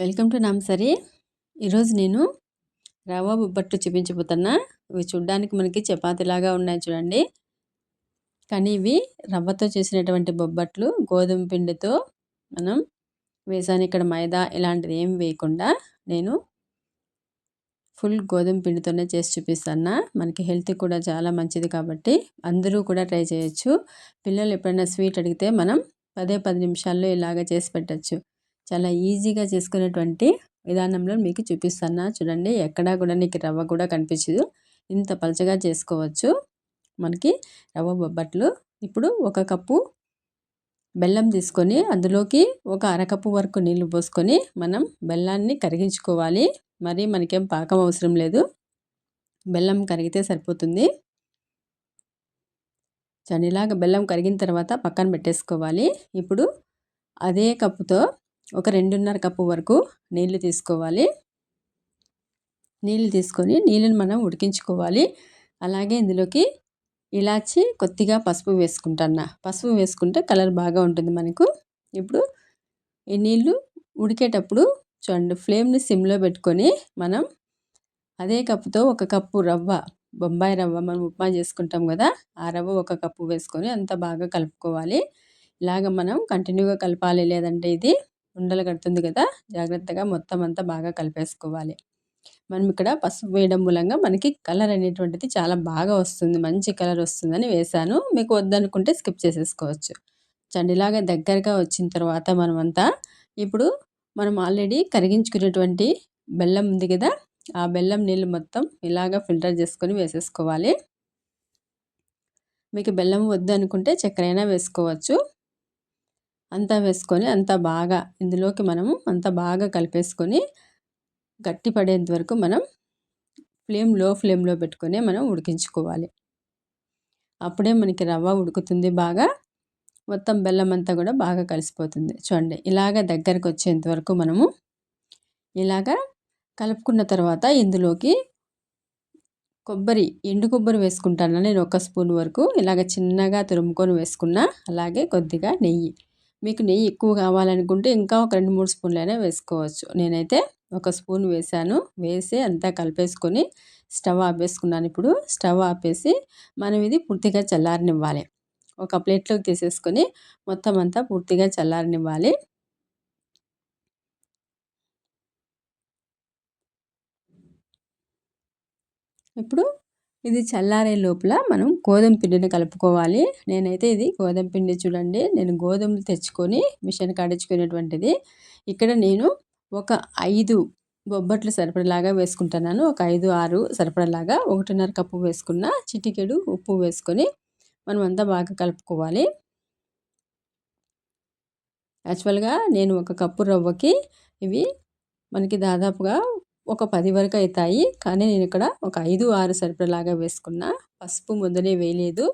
Welcome to నాంసరి ఈరోజు నేను రవ్వ బొబ్బట్లు చూపించబోతున్నా. ఇవి చూడ్డానికి మనకి చపాతీలాగా ఉన్నాయి చూడండి. కానీ ఇవి రవ్వతో చేసినటువంటి బొబ్బట్లు గోధుమ పిండితో మనం వేసాను. ఇక్కడ మైదా ఇలాంటిది ఏం వేయకుండా నేను ఫుల్ గోధుమ పిండితోనే చేసి చూపిస్తాను మనకి హెల్త్ కూడా చాలా మంచిది కాబట్టి అందరూ కూడా ట్రై చేయొచ్చు. పిల్లలు ఎప్పుడైనా స్వీట్ అడిగితే మనం పదే పది నిమిషాల్లో ఇలాగ చేసి పెట్టచ్చు. చాలా ఈజీగా చేసుకునేటువంటి విధానంలో మీకు చూపిస్తాను చూడండి ఎక్కడా కూడా నీకు రవ్వ కూడా కనిపించదు. ఇంత పలచగా చేసుకోవచ్చు. మనకి రవ్వ బొబ్బట్లు. ఇప్పుడు ఒక కప్పు బెల్లం తీసుకొని అందులోకి ఒక అరకప్పు వరకు నీళ్ళు పోసుకొని మనం బెల్లాన్ని కరిగించుకోవాలి. మరి మనకేం పాకం అవసరం లేదు. బెల్లం కరిగితే సరిపోతుంది. చనిలాగా బెల్లం కరిగిన తర్వాత పక్కన పెట్టేసుకోవాలి. ఇప్పుడు అదే కప్పుతో ఒక రెండున్నర కప్పు వరకు నీళ్ళు తీసుకోవాలి. నీళ్ళు తీసుకొని నీళ్ళని మనం ఉడికించుకోవాలి. అలాగే ఇందులోకి ఇలాచి కొద్దిగా పసుపు వేసుకుంటాను పసుపు వేసుకుంటే కలర్ బాగా ఉంటుంది మనకు. ఇప్పుడు ఈ నీళ్ళు ఉడికేటప్పుడు చూడండి ఫ్లేమ్ని సిమ్లో పెట్టుకొని మనం అదే కప్పుతో ఒక కప్పు రవ్వ బొంబాయి రవ్వ మనం ఉప్మా చేసుకుంటాం కదా ఆ రవ్వ ఒక కప్పు వేసుకొని అంత బాగా కలుపుకోవాలి. ఇలాగ మనం కంటిన్యూగా కలపాలి లేదంటే ఇది ఉండలు కడుతుంది కదా జాగ్రత్తగా మొత్తం అంతా బాగా కలిపేసుకోవాలి. మనం ఇక్కడ పసుపు వేయడం మూలంగా మనకి కలర్ అనేటువంటిది చాలా బాగా వస్తుంది మంచి కలర్ వస్తుందని వేశాను. మీకు వద్దనుకుంటే స్కిప్ చేసేసుకోవచ్చు. చండిలాగా దగ్గరగా వచ్చిన తర్వాత మనమంతా ఇప్పుడు మనం ఆల్రెడీ కరిగించుకునేటువంటి బెల్లం ఉంది కదా ఆ బెల్లం నీళ్ళు మొత్తం ఇలాగ ఫిల్టర్ చేసుకొని వేసేసుకోవాలి. మీకు బెల్లం వద్దు అనుకుంటే చక్కెరైనా వేసుకోవచ్చు. అంతా వేసుకొని అంతా బాగా ఇందులోకి మనము అంతా బాగా కలిపేసుకొని గట్టి పడేంత వరకు మనం ఫ్లేమ్లో ఫ్లేమ్లో పెట్టుకొని మనం ఉడికించుకోవాలి. అప్పుడే మనకి రవ్వ ఉడుకుతుంది బాగా. మొత్తం బెల్లం అంతా కూడా బాగా కలిసిపోతుంది. చూడండి ఇలాగ దగ్గరకు వచ్చేంత వరకు మనము ఇలాగ కలుపుకున్న తర్వాత ఇందులోకి కొబ్బరి ఎండు కొబ్బరి వేసుకుంటాను. నేను ఒక స్పూన్ వరకు ఇలాగ చిన్నగా తురుముకొని వేసుకున్న అలాగే కొద్దిగా నెయ్యి. మీకు నెయ్యి ఎక్కువ కావాలనుకుంటే ఇంకా ఒక రెండు మూడు స్పూన్లైనా వేసుకోవచ్చు. నేనైతే ఒక స్పూన్ వేసాను వేసి అంతా కలిపేసుకొని స్టవ్ ఆపేసుకున్నాను. ఇప్పుడు స్టవ్ ఆపేసి మనం ఇది పూర్తిగా చల్లారనివ్వాలి. ఒక ప్లేట్లోకి తీసేసుకొని మొత్తం అంతా పూర్తిగా చల్లారనివ్వాలి. ఇప్పుడు ఇది చల్లారే లోపల మనం గోధుమ పిండిని కలుపుకోవాలి. నేనైతే ఇది గోధుమ పిండి చూడండి. నేను గోధుమలు తెచ్చుకొని మిషన్ కాడించుకునేటువంటిది ఇక్కడ నేను ఒక ఐదు బొబ్బట్లు సరిపడలాగా వేసుకుంటున్నాను. ఒక ఐదు ఆరు సరిపడలాగా ఒకటిన్నర కప్పు వేసుకున్న చిటికెడు ఉప్పు వేసుకొని మనం అంతా బాగా కలుపుకోవాలి. యాక్చువల్గా నేను ఒక కప్పు రవ్వకి ఇవి మనకి దాదాపుగా ఒక పది వరకు అవుతాయి కానీ నేను ఇక్కడ ఒక ఐదు ఆరు సరిపడలాగా వేసుకున్నా. పసుపు ముందనే వేయలేదు.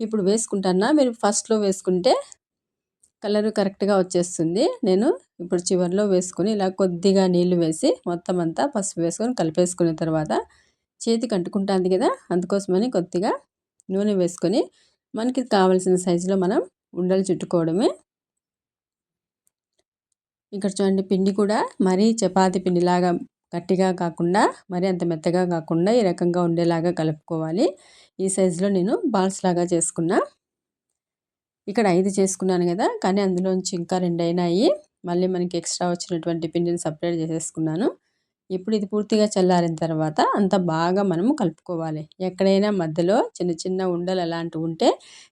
ఇప్పుడు వేసుకుంటానా? మీరు ఫస్ట్లో వేసుకుంటే కలర్ కరెక్ట్గా వచ్చేస్తుంది. నేను ఇప్పుడు చివరిలో వేసుకుని ఇలా కొద్దిగా నీళ్ళు వేసి మొత్తం అంతా పసుపు వేసుకొని కలిపేసుకున్న తర్వాత చేతికి అంటుకుంటుంది కదా అందుకోసమని కొద్దిగా నూనె వేసుకొని మనకి కావలసిన సైజులో మనం ఉండలు చుట్టుకోవడమే. ఇక్కడ చూడండి పిండి కూడా మరీ చపాతి పిండిలాగా గట్టిగా కాకుండా మరి అంత మెత్తగా కాకుండా ఈ రకంగా ఉండేలాగా కలుపుకోవాలి. ఈ సైజులో నేను బాల్స్ లాగా చేసుకున్నా. ఇక్కడ ఐదు చేసుకున్నాను కదా కానీ అందులోంచి ఇంకా రెండు అయినాయి. మళ్ళీ మనకి ఎక్స్ట్రా వచ్చినటువంటి పిండిని సపరేట్ చేసేసుకున్నాను. ఇప్పుడు ఇది పూర్తిగా చల్లారిన తర్వాత అంత బాగా మనము కలుపుకోవాలి. ఎక్కడైనా మధ్యలో చిన్న చిన్న ఉండలు అలాంటివి ఉంటే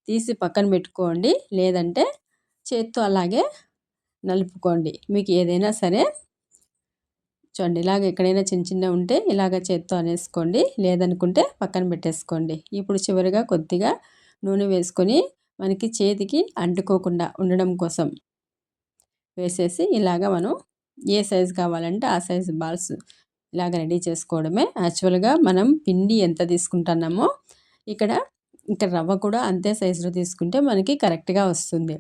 తీసి పక్కన పెట్టుకోండి. లేదంటే చేత్తో అలాగే నలుపుకోండి. మీకు ఏదైనా సరే చూడండి ఇలాగ ఎక్కడైనా చిన్న చిన్న ఉంటే ఇలాగ చేత్తో అనేసుకోండి లేదనుకుంటే పక్కన పెట్టేసుకోండి. ఇప్పుడు చివరిగా కొద్దిగా నూనె వేసుకొని మనకి చేతికి అంటుకోకుండా ఉండడం కోసం వేసేసి ఇలాగ మనం ఏ సైజు కావాలంటే ఆ సైజు బాల్స్ ఇలాగ రెడీ చేసుకోవడమే. యాక్చువల్గా మనం పిండి ఎంత తీసుకుంటున్నామో ఇక్కడ ఇక్కడ రవ్వ కూడా అంతే సైజులో తీసుకుంటే మనకి కరెక్ట్గా వస్తుంది.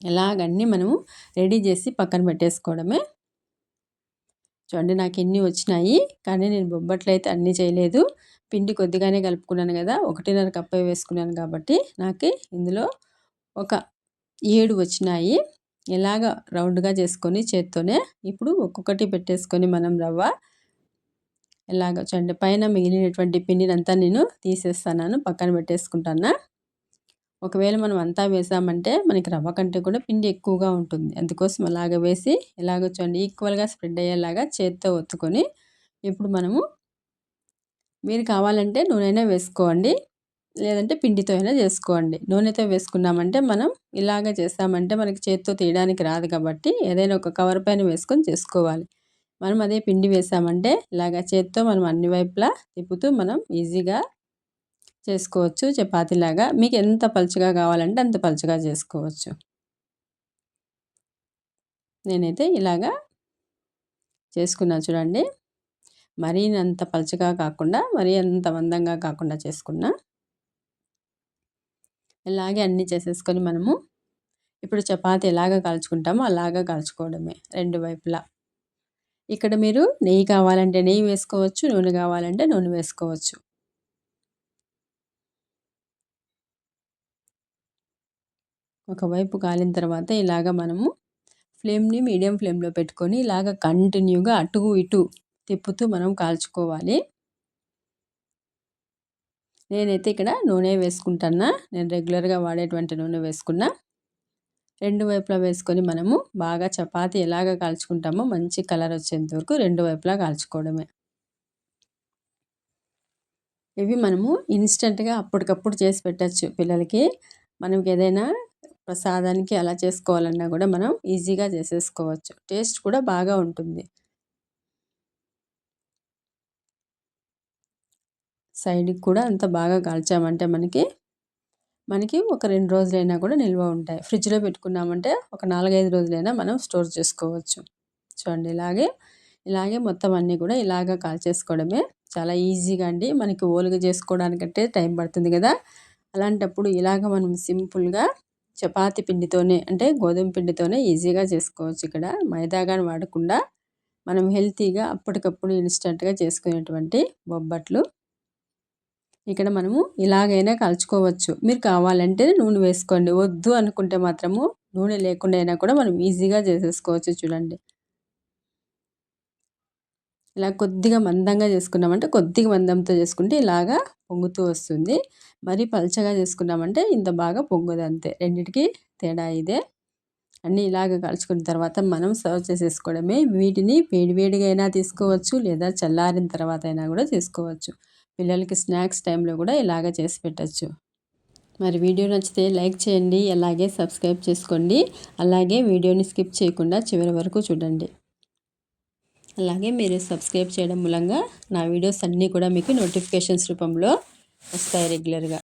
ఇలాగన్నీ మనము రెడీ చేసి పక్కన పెట్టేసుకోవడమే. చూడండి నాకు ఎన్ని వచ్చినాయి కానీ నేను బొబ్బట్లు అయితే అన్నీ చేయలేదు. పిండి కొద్దిగానే కలుపుకున్నాను కదా ఒకటిన్నర కప్ప వేసుకున్నాను కాబట్టి నాకు ఇందులో ఒక ఏడు వచ్చినాయి. ఇలాగ రౌండ్గా చేసుకొని చేత్తోనే ఇప్పుడు ఒక్కొక్కటి పెట్టేసుకొని మనం రవ్వ ఇలాగ చూడండి పైన మిగిలినటువంటి పిండినంతా నేను తీసేస్తాను పక్కన పెట్టేసుకుంటాను ఒకవేళ మనం అంతా వేసామంటే మనకి రవ్వ కంటే కూడా పిండి ఎక్కువగా ఉంటుంది. అందుకోసం అలాగ వేసి ఇలాగ చూడండి ఈక్వల్గా స్ప్రెడ్ అయ్యేలాగా చేత్తో ఒత్తుకొని ఇప్పుడు మనము మీరు కావాలంటే నూనె వేసుకోండి. లేదంటే పిండితో అయినా చేసుకోండి. నూనెతో వేసుకున్నామంటే మనం ఇలాగ చేస్తామంటే మనకి చేత్తో తీయడానికి రాదు కాబట్టి ఏదైనా ఒక కవర్ పైన వేసుకొని చేసుకోవాలి. మనం అదే పిండి వేసామంటే ఇలాగ చేత్తో మనం అన్ని వైపులా తిప్పుతూ మనం ఈజీగా చేసుకోవచ్చు చపాతీలాగా. మీకు ఎంత పలుచగా కావాలంటే అంత పలుచగా చేసుకోవచ్చు. నేనైతే ఇలాగా చేసుకున్నా చూడండి. మరీ అంత పలుచగా కాకుండా మరీ అంత మందంగా కాకుండా చేసుకున్నా. ఇలాగే అన్నీ చేసేసుకొని మనము ఇప్పుడు చపాతి ఎలాగ కాల్చుకుంటామో అలాగ కాల్చుకోవడమే రెండు వైపులా. ఇక్కడ మీరు నెయ్యి కావాలంటే నెయ్యి వేసుకోవచ్చు నూనె కావాలంటే నూనె వేసుకోవచ్చు. ఒకవైపు కాలిన తర్వాత ఇలాగ మనము ఫ్లేమ్ని మీడియం ఫ్లేమ్లో పెట్టుకొని ఇలాగ కంటిన్యూగా అటు ఇటు తిప్పుతూ మనం కాల్చుకోవాలి. నేనైతే ఇక్కడ నూనె వేసుకుంటున్నా. నేను రెగ్యులర్గా వాడేటువంటి నూనె వేసుకున్నా. రెండు వైపులా వేసుకొని మనము బాగా చపాతి ఎలాగ కాల్చుకుంటామో మంచి కలర్ వచ్చేంత వరకు రెండు వైపులా కాల్చుకోవడమే. ఇవి మనము ఇన్స్టెంట్గా అప్పటికప్పుడు చేసి పెట్టచ్చు పిల్లలకి. మనకి ఏదైనా ప్రసాదానికి అలా చేసుకోవాలన్నా కూడా మనం ఈజీగా చేసేసుకోవచ్చు. టేస్ట్ కూడా బాగా ఉంటుంది. సైడ్కి కూడా అంత బాగా కాల్చామంటే మనకి మనకి ఒక రెండు రోజులైనా కూడా నిల్వ ఉంటాయి. ఫ్రిడ్జ్లో పెట్టుకున్నామంటే ఒక నాలుగైదు రోజులైనా మనం స్టోర్ చేసుకోవచ్చు. చూడండి ఇలాగే ఇలాగే మొత్తం అన్నీ కూడా ఇలాగ కాల్చేసుకోవడమే చాలా ఈజీగా అండి. మనకి ఓలుగా చేసుకోవడానికంటే టైం పడుతుంది కదా. అలాంటప్పుడు ఇలాగ మనం సింపుల్గా చపాతి పిండితోనే అంటే గోధుమ పిండితోనే ఈజీగా చేసుకోవచ్చు ఇక్కడ. మైదాగాని వాడకుండా మనం హెల్తీగా అప్పటికప్పుడు ఇన్స్టెంట్గా చేసుకునేటువంటి బొబ్బట్లు ఇక్కడ మనము ఇలాగైనా కలుచుకోవచ్చు. మీరు కావాలంటే నూనె వేసుకోండి. వద్దు అనుకుంటే మాత్రము నూనె లేకుండా అయినా కూడా మనం ఈజీగా చేసేసుకోవచ్చు చూడండి. ఇలా కొద్దిగా మందంగా చేసుకున్నామంటే కొద్దిగా మందంతో చేసుకుంటే ఇలాగా పొంగుతూ వస్తుంది. మరి పలచగా చేసుకున్నామంటే ఇంత బాగా పొంగదు అంతే. రెండింటికి తేడా ఇదే. అన్నీ ఇలాగ కలుచుకున్న తర్వాత మనం సర్వ్ చేసేసుకోవడమే. వీటిని వేడివేడిగా అయినా తీసుకోవచ్చు లేదా చల్లారిన తర్వాత అయినా కూడా చేసుకోవచ్చు. పిల్లలకి స్నాక్స్ టైంలో కూడా ఇలాగ చేసి పెట్టచ్చు. మరి వీడియో నచ్చితే లైక్ చేయండి అలాగే సబ్స్క్రైబ్ చేసుకోండి. అలాగే వీడియోని స్కిప్ చేయకుండా చివరి వరకు చూడండి. అలాగే మీరు సబ్స్క్రైబ్ చేయడం మూలంగా నా వీడియోస్ అన్నీ కూడా మీకు నోటిఫికేషన్స్ రూపంలో వస్తాయి రెగ్యులర్గా.